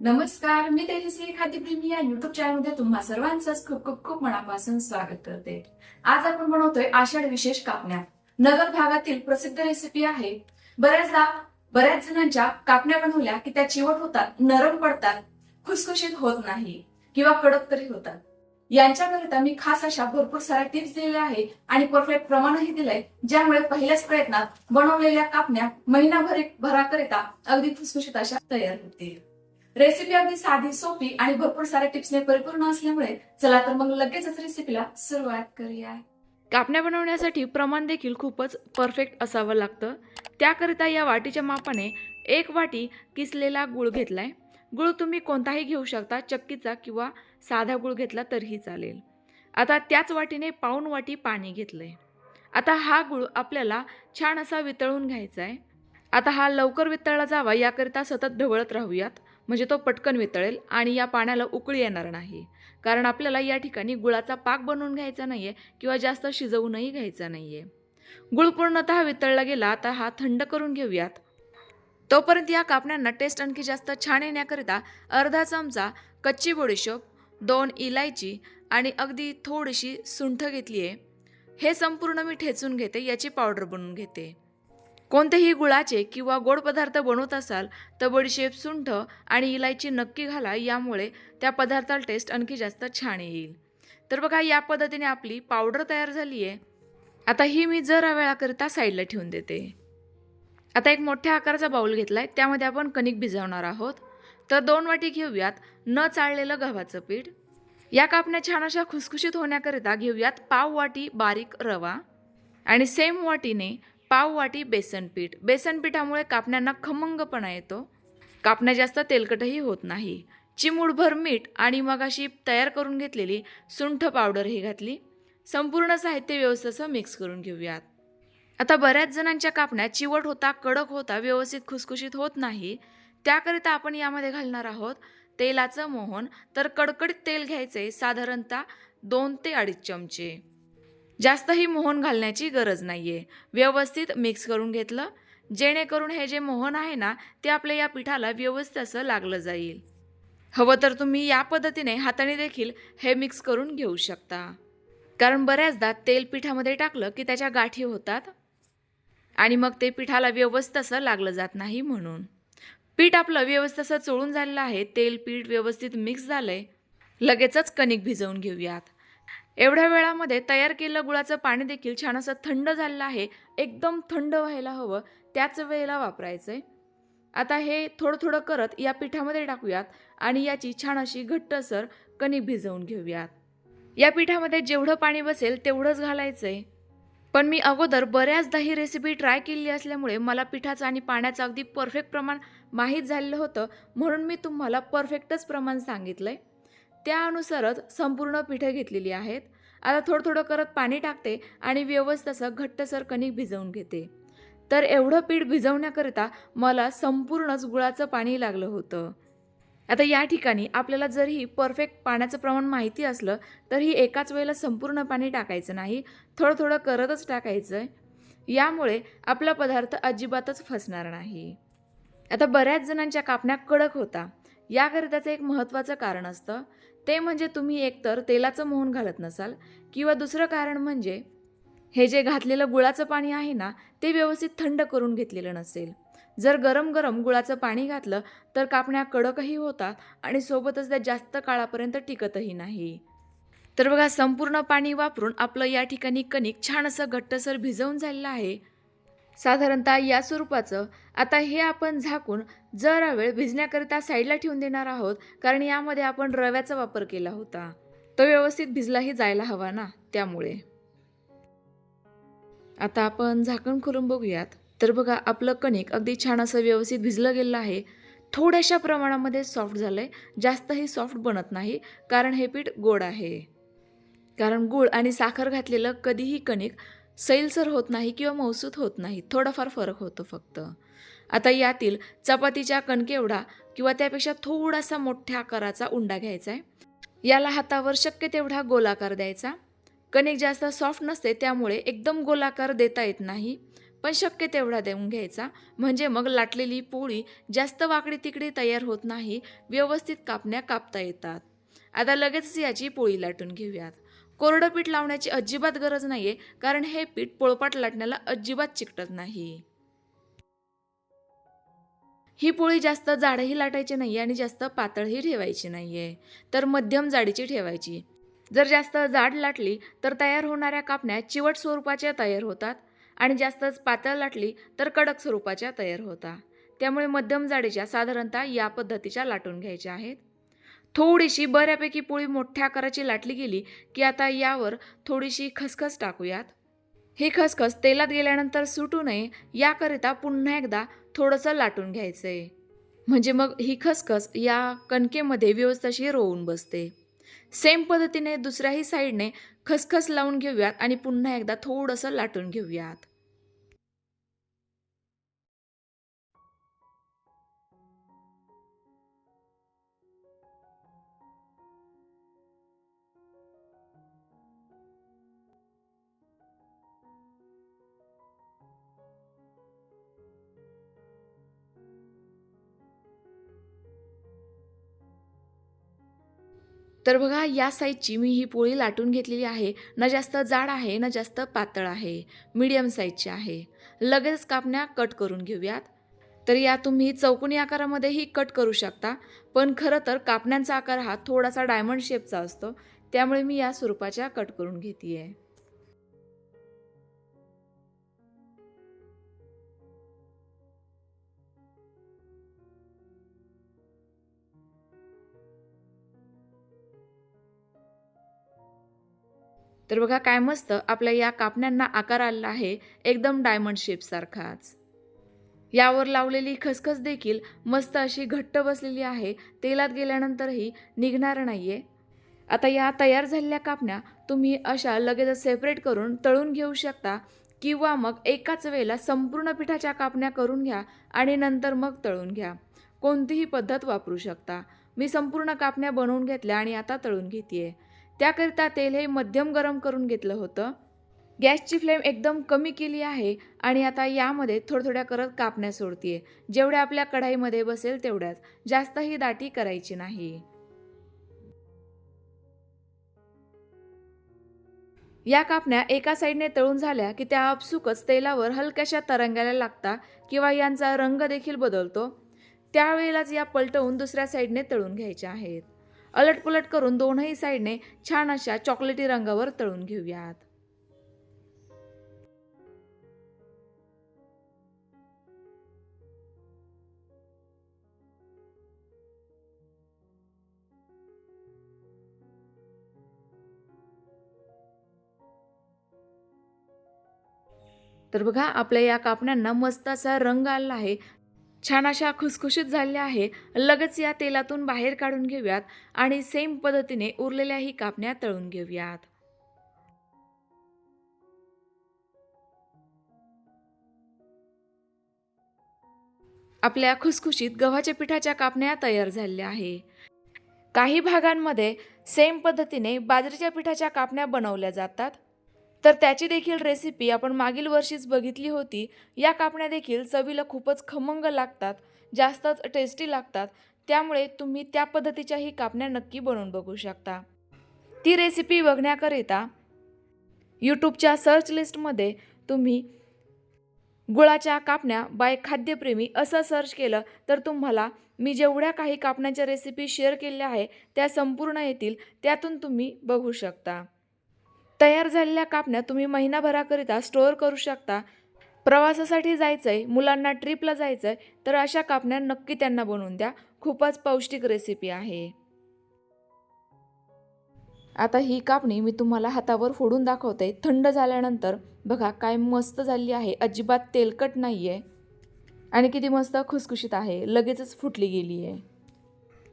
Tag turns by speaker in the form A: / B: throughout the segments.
A: नमस्कार मी तेजस्वी खाद्यप्रेमी या युट्यूब चॅनलमध्ये तुम्हा सर्वांचंच खूप खूप खूप मनापासून स्वागत करते. आज आपण बनवतोय आषाढ विशेष कापण्या. नगर भागातील प्रसिद्ध रेसिपी आहे. बऱ्याचदा बऱ्याच जणांच्या कापण्या बनवल्या की त्या चिवट होतात नरम पडतात खुसखुशीत होत नाही किंवा कडक तरी होतात. यांच्याकरिता मी खास अशा भरपूर साऱ्या टिप्स दिलेल्या आहे आणि परफेक्ट प्रमाणही दिलंय ज्यामुळे पहिल्याच प्रयत्नात बनवलेल्या कापण्या महिनाभर भराकरिता अगदी खुसखुशीत अशा तयार होतील. रेसिपी अगदी साधी सोपी आणि भरपूर साऱ्या टिप्सने परिपूर्ण असल्यामुळे चला तर मग लगेचच रेसिपीला सुरुवात करूया.
B: कापण्या बनवण्यासाठी प्रमाण देखील खूपच परफेक्ट असावं लागतं. त्याकरिता या वाटीच्या मापाने एक वाटी किसलेला गुळ घेतलाय. गुळ तुम्ही कोणताही घेऊ शकता चक्कीचा किंवा साधा गुळ घेतला तरीही चालेल. आता त्याच वाटीने पाऊण वाटी पाणी घेतलंय. आता हा गुळ आपल्याला छान असा वितळून घ्यायचा आहे आता हा लवकर वितळला जावा याकरिता सतत ढवळत राहूयात. म्हणजे तो पटकन वितळेल आणि या पाण्याला उकळी येणार नाही. कारण आपल्याला या ठिकाणी गुळाचा पाक बनवून घ्यायचा नाही आहे किंवा जास्त शिजवूनही घ्यायचा नाही आहे गुळ पूर्णतः वितळला गेला आता हा थंड करून घेऊयात. तोपर्यंत या कापण्यांना टेस्ट आणखी जास्त छान येण्याकरिता अर्धा चमचा कच्ची बडीशोप दोन इलायची आणि अगदी थोडीशी सुंठ घेतली आहे हे संपूर्ण मी ठेचून घेते याची पावडर बनवून घेते. कोणतेही गुळाचे किंवा गोड पदार्थ बनवत असाल तर बडीशेप सुंठ आणि इलायची नक्की घाला यामुळे त्या पदार्थाला टेस्ट आणखी जास्त छान येईल. तर बघा या पद्धतीने आपली पावडर तयार झाली आहे. आता ही मी जरा वेळाकरिता साईडला ठेवून देते. आता एक मोठ्या आकाराचा बाऊल घेतला आहे त्यामध्ये आपण कणिक भिजवणार आहोत. तर दोन वाटी घेऊयात न चाळलेलं गव्हाचं पीठ. या कापण्या छान अशा खुसखुशीत होण्याकरिता घेऊयात पाव वाटी बारीक रवा. आणि सेम वाटीने पाव वाटी बेसनपीठामुळे बेसन पिठामुळे कापण्यांना खमंगपणा येतो. कापण्या जास्त तेलकटही होत नाही. चिमूडभर मीठ आणि मग अशी तयार करून घेतलेली सुंठ पावडर ही घातली. संपूर्ण साहित्य व्यवस्थेसह मिक्स करून घेऊयात. आता बऱ्याच जणांच्या कापण्या चिवट होता कडक होता व्यवस्थित खुसखुशीत होत नाही. त्याकरिता आपण यामध्ये घालणार आहोत तेलाचं मोहन. तर कडकडीत तेल घ्यायचे साधारणतः दोन ते अडीच चमचे. जास्तही मोहन घालण्याची गरज नाही आहे व्यवस्थित मिक्स करून घेतलं. जेणेकरून हे जे मोहन आहे ना ते आपल्या या पिठाला व्यवस्थित असं लागलं जाईल. हवं तर तुम्ही या पद्धतीने हाताने देखील हे मिक्स करून घेऊ शकता. कारण बऱ्याचदा तेल पिठामध्ये टाकलं की त्याच्या गाठी होतात. आणि मग ते पिठाला व्यवस्थित असं लागलं जात नाही म्हणून. पीठ आपलं व्यवस्थित असं चोळून झालेलं आहे. तेल पीठ व्यवस्थित मिक्स झालं आहे लगेचच कणिक भिजवून घेऊयात. एवढ्या वेळामध्ये तयार केलेलं गुळाचं पाणी देखील छान असं थंड झालेलं आहे. एकदम थंड व्हायला हवं. त्याच वेळेला वापरायचं आहे आता हे थोडं थोडं करत या पिठामध्ये टाकूयात आणि याची छान अशी घट्टसर कणी भिजवून घेऊयात. या पिठामध्ये जेवढं पाणी बसेल तेवढंच घालायचं आहे पण मी अगोदर बऱ्याचदा ही रेसिपी ट्राय केली असल्यामुळे मला पिठाचं आणि पाण्याचं अगदी परफेक्ट प्रमाण माहीत झालेलं होतं म्हणून मी तुम्हाला परफेक्टच प्रमाण सांगितलं आहे त्यानुसारच संपूर्ण पिठं घेतलेली आहेत. आता थोडं थोडं करत पाणी टाकते आणि व्यवस्थित असं घट्टसर कणिक भिजवून घेते. तर एवढं पीठ भिजवण्याकरिता मला संपूर्णच गुळाचं पाणी लागलं होतं. आता या ठिकाणी आपल्याला जरी परफेक्ट पाण्याचं प्रमाण माहिती असलं तरी एकाच वेळेला संपूर्ण पाणी टाकायचं नाही थोडं थोडं करतच टाकायचं आहे यामुळे आपला पदार्थ अजिबातच फसणार नाही. आता बऱ्याच जणांच्या कापण्या कडक होता. याकरिताचं एक महत्त्वाचं कारण असतं ते म्हणजे तुम्ही एकतर तेलाचं मोहन घालत नसाल किंवा दुसरं कारण म्हणजे हे जे घातलेलं गुळाचं पाणी आहे ना ते व्यवस्थित थंड करून घेतलेलं नसेल. जर गरम गरम गुळाचं पाणी घातलं तर कापण्या कडकही होतात आणि सोबतच त्या जास्त काळापर्यंत टिकतही नाही. तर बघा संपूर्ण पाणी वापरून आपलं या ठिकाणी कणिक छान असं घट्टसर भिजवून झालेलं आहे. साधारणतः या स्वरूपाचं. आता हे आपण झाकून जरा वेळ भिजण्याकरिता साईडला ठेवून देणार आहोत कारण यामध्ये आपण रव्याचा वापर केला होता. तो व्यवस्थित भिजलाही जायला हवा ना त्यामुळे. आता आपण झाकण खोलून बघूयात. तर बघा आपलं कणिक अगदी छान असं व्यवस्थित भिजलं गेलं आहे. थोड्याशा प्रमाणामध्ये सॉफ्ट झालं आहे जास्तही सॉफ्ट बनत नाही कारण हे पीठ गोड आहे. कारण गूळ आणि साखर घातलेलं कधीही कणिक सैलसर होत नाही किंवा मौसूत होत नाही. थोडाफार फरक होतो फक्त. आता यातील चपातीच्या कणकेवढा किंवा त्यापेक्षा थोडासा मोठ्या आकाराचा उंडा घ्यायचा आहे. याला हातावर शक्य तेवढा गोलाकार द्यायचा. कणिक जास्त सॉफ्ट नसते त्यामुळे एकदम गोलाकार देता येत नाही पण शक्य तेवढा देऊन घ्यायचा. म्हणजे मग लाटलेली पोळी जास्त वाकडी तिकडे तयार होत नाही व्यवस्थित कापण्या कापता येतात. आता लगेचच याची पोळी लाटून घेऊयात. कोरडं पीठ लावण्याची अजिबात गरज नाही आहे कारण हे पीठ पोळपाट लाटण्याला अजिबात चिकटत नाही. ही पोळी जास्त जाडही लाटायची नाही आणि जास्त पातळही ठेवायची नाही आहे तर मध्यम जाडीची ठेवायची. जर जास्त जाड लाटली तर तयार होणाऱ्या कापण्या चिवट स्वरूपाच्या तयार होतात आणि जास्तच पातळ लाटली तर कडक स्वरूपाच्या तयार होतात. त्यामुळे मध्यम जाडीच्या साधारणतः या पद्धतीच्या लाटून घ्यायच्या आहेत. थोडीशी बऱ्यापैकी पोळी मोठ्या आकाराची लाटली गेली की आता यावर थोडीशी खसखस टाकूयात. ही खसखस तेलात गेल्यानंतर सुटू नये याकरिता पुन्हा एकदा थोडंसं लाटून घ्यायचं आहे म्हणजे मग ही खसखस या कणकेमध्ये व्यवस्थित रोवून बसते. सेम पद्धतीने दुसऱ्याही साईडने खसखस लावून घेऊयात आणि पुन्हा एकदा थोडंसं लाटून घेऊयात. तर बघा या साईजची मी ही पोळी लाटून घेतलेली आहे. ना जास्त जाड आहे ना जास्त पातळ आहे. मीडियम साईजची आहे. लगेच कापण्या कट करून घेऊयात. तर या तुम्ही चौकोनी आकारामध्येही कट करू शकता. पण खरं तर कापण्यांचा आकार हा थोडासा डायमंड शेपचा असतो. त्यामुळे मी या स्वरूपाच्या कट करून घेते आहे तर बघा काय मस्त आपल्या या कापण्यांना आकार आलेला आहे एकदम डायमंड शेपसारखाच यावर लावलेली खसखस देखील मस्त अशी घट्ट बसलेली आहे तेलात गेल्यानंतरही निघणार नाही आहे आता या तयार झालेल्या कापण्या तुम्ही अशा लगेचच सेपरेट करून तळून घेऊ शकता किंवा मग एकाच वेळेला संपूर्ण पिठाच्या कापण्या करून घ्या आणि नंतर मग तळून घ्या. कोणतीही पद्धत वापरू शकता. मी संपूर्ण कापण्या बनवून घेतल्या आणि आता तळून घेते त्याकरिता तेल हे मध्यम गरम करून घेतलं होतं. गॅसची फ्लेम एकदम कमी केली आहे आणि आता यामध्ये थोड्या थोड्या करत कापण्या सोडतीये. जेवढ्या आपल्या कढाईमध्ये बसेल तेवढ्याच. जास्तही दाटी करायची नाही. या कापण्या एका साईडने तळून झाल्या की त्या आपसुकच तेलावर हलक्याशा तरंगायला लागता किंवा यांचा रंग देखील बदलतो. त्यावेळेलाच या पलटवून दुसऱ्या साईडने तळून घ्यायच्या आहेत. अलटपलट करून दोनही साईडने छान अशा चॉकलेटी रंगावर तळून घेऊयात. तर बघा आपल्या या कापण्यांना मस्त असा रंग आला आहे. छान अशा खुसखुशीत झालेल्या आहे. लगेच या तेलातून बाहेर काढून घेऊयात आणि सेम पद्धतीने उरलेल्याही कापण्या तळून घेऊयात. आपल्या खुसखुशीत गव्हाच्या पिठाच्या कापण्या तयार झालेल्या आहे. काही भागांमध्ये सेम पद्धतीने बाजरीच्या पिठाच्या कापण्या बनवल्या जातात. तर त्याची देखील रेसिपी आपण मागील वर्षीच बघितली होती. या कापण्या देखील चवीला खूपच खमंग लागतात जास्तच टेस्टी लागतात. त्यामुळे तुम्ही त्या पद्धतीच्याही कापण्या नक्की बनवून बघू शकता. ती रेसिपी बघण्याकरिता यूट्यूबच्या सर्च लिस्टमध्ये तुम्ही गुळाच्या कापण्या बाय खाद्यप्रेमी असं सर्च केलं तर तुम्हाला मी जेवढ्या काही कापण्याच्या रेसिपी शेअर केल्या आहे त्या संपूर्ण येतील त्यातून तुम्ही बघू शकता. तयार झालेल्या कापण्या तुम्ही महिनाभराकरिता स्टोअर करू शकता. प्रवासासाठी जायचं आहे मुलांना ट्रिपला जायचं आहे तर अशा कापण्या नक्की त्यांना बनवून द्या. खूपच पौष्टिक रेसिपी आहे. आता ही कापणी मी तुम्हाला हातावर फोडून दाखवते. थंड झाल्यानंतर बघा काय मस्त झाली आहे. अजिबात तेलकट नाही आहे आणि किती मस्त खुसखुशीत आहे. लगेचच फुटली गेली आहे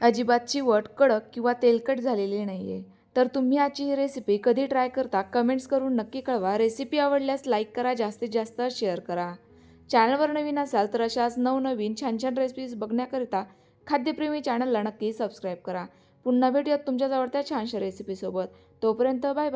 B: अजिबात चिवट कडक किंवा तेलकट झालेली नाही आहे तर तुम्ही आजची ही रेसिपी कधी ट्राय करता कमेंट्स करून नक्की कळवा. रेसिपी आवडल्यास लाईक करा जास्तीत जास्त शेअर करा. चॅनलवर नवीन असाल तर अशाच नवनवीन छान छान रेसिपीज बघण्याकरिता खाद्यप्रेमी चॅनलला नक्की सबस्क्राईब करा. पुन्हा भेटूयात तुमच्याच आवडत्या छानशा रेसिपीसोबत तोपर्यंत बाय बाय